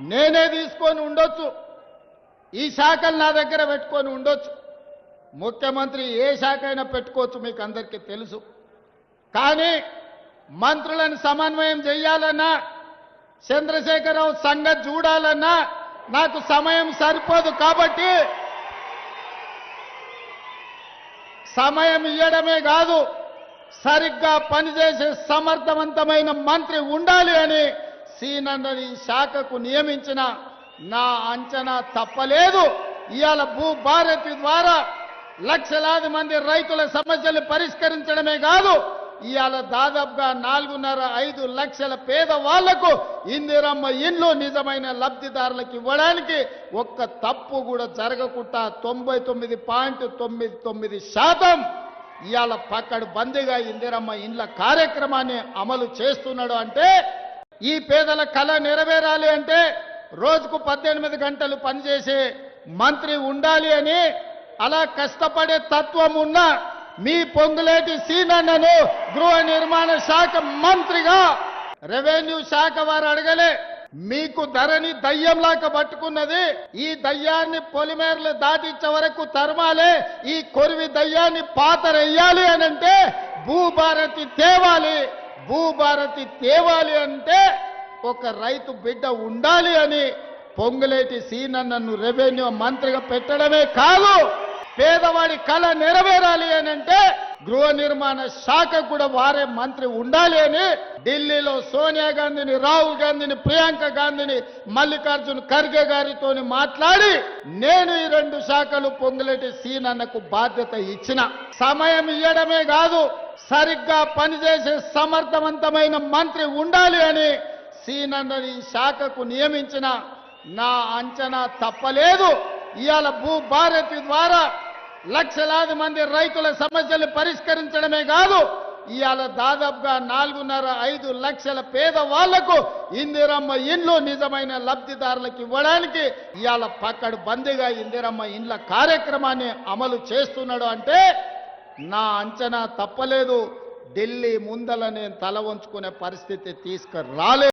నేనే తీసుకొని ఉండొచ్చు. ఈ శాఖలు నా దగ్గర పెట్టుకొని ఉండొచ్చు. ముఖ్యమంత్రి ఏ శాఖ అయినా పెట్టుకోవచ్చు మీకు అందరికీ తెలుసు. కానీ మంత్రులను సమన్వయం చేయాలన్నా చంద్రశేఖరరావు సంగతి చూడాలన్నా నాకు సమయం సరిపోదు కాబట్టి సమయం ఇవ్వడమే కాదు సరిగ్గా పనిచేసే సమర్థవంతమైన మంత్రి ఉండాలి అని సీనందని శాఖకు నియమించిన నా అంచనా తప్పలేదు. ఇవాళ భూభారతి ద్వారా లక్షలాది మంది రైతుల సమస్యలు పరిష్కరించడమే కాదు ఇవాళ దాదాపుగా నాలుగున్నర ఐదు లక్షల పేదవాళ్ళకు ఇందిరమ్మ ఇండ్లు నిజమైన లబ్ధిదారులకు ఇవ్వడానికి ఒక్క తప్పు కూడా జరగకుండా తొంభై తొమ్మిది పాయింట్ తొమ్మిది తొమ్మిది శాతం ఇవాళ పక్కడు బందీగా ఇందిరమ్మ ఇండ్ల కార్యక్రమాన్ని అమలు చేస్తున్నాడు అంటే ఈ పేదల కళ నెరవేరాలి అంటే రోజుకు పద్దెనిమిది గంటలు పనిచేసే మంత్రి ఉండాలి అని అలా కష్టపడే తత్వం ఉన్న మీ పొంగులేటి సీనన్నను గృహ నిర్మాణ శాఖ మంత్రిగా రెవెన్యూ శాఖ వారు అడగలే. మీకు ధరని దయ్యంలాగా పట్టుకున్నది ఈ దయ్యాన్ని పొలిమేరలు దాటించే వరకు తరమాలే ఈ కొరివి దయ్యాన్ని పాతరెయ్యాలి అని అంటే భూభారతి తేవాలి. భూభారతి తేవాలి అంటే ఒక రైతు బిడ్డ ఉండాలి అని పొంగులేటి సీనన్నను రెవెన్యూ మంత్రిగా పెట్టడమే కాదు పేదవాడి కళ నెరవేరాలి అని అంటే గృహ నిర్మాణ శాఖ కూడా వారే మంత్రి ఉండాలి అని ఢిల్లీలో సోనియా గాంధీని రాహుల్ గాంధీని ప్రియాంక గాంధీని మల్లికార్జున్ ఖర్గే గారితో మాట్లాడి నేను ఈ రెండు శాఖలు పొంగులేటి సీనన్నకు బాధ్యత ఇచ్చిన. సమయం ఇవ్వడమే కాదు సరిగ్గా పనిచేసే సమర్థవంతమైన మంత్రి ఉండాలి అని సీనందని ఈ శాఖకు నియమించిన నా అంచనా తప్పలేదు. ఇవాళ భూభారతి ద్వారా లక్షలాది మంది రైతుల సమస్యలు పరిష్కరించడమే కాదు ఇవాళ దాదాపుగా నాలుగున్నర ఐదు లక్షల పేద వాళ్ళకు ఇందిరమ్మ ఇండ్లు నిజమైన లబ్ధిదారులకు ఇవ్వడానికి ఇవాళ పక్కడు బందీగా ఇందిరమ్మ ఇండ్ల కార్యక్రమాన్ని అమలు చేస్తున్నాడు అంటే నా అంచనా తప్పలేదు. ఢిల్లీ ముందల నేను తల వంచుకునే పరిస్థితి తీసుకురాలేదు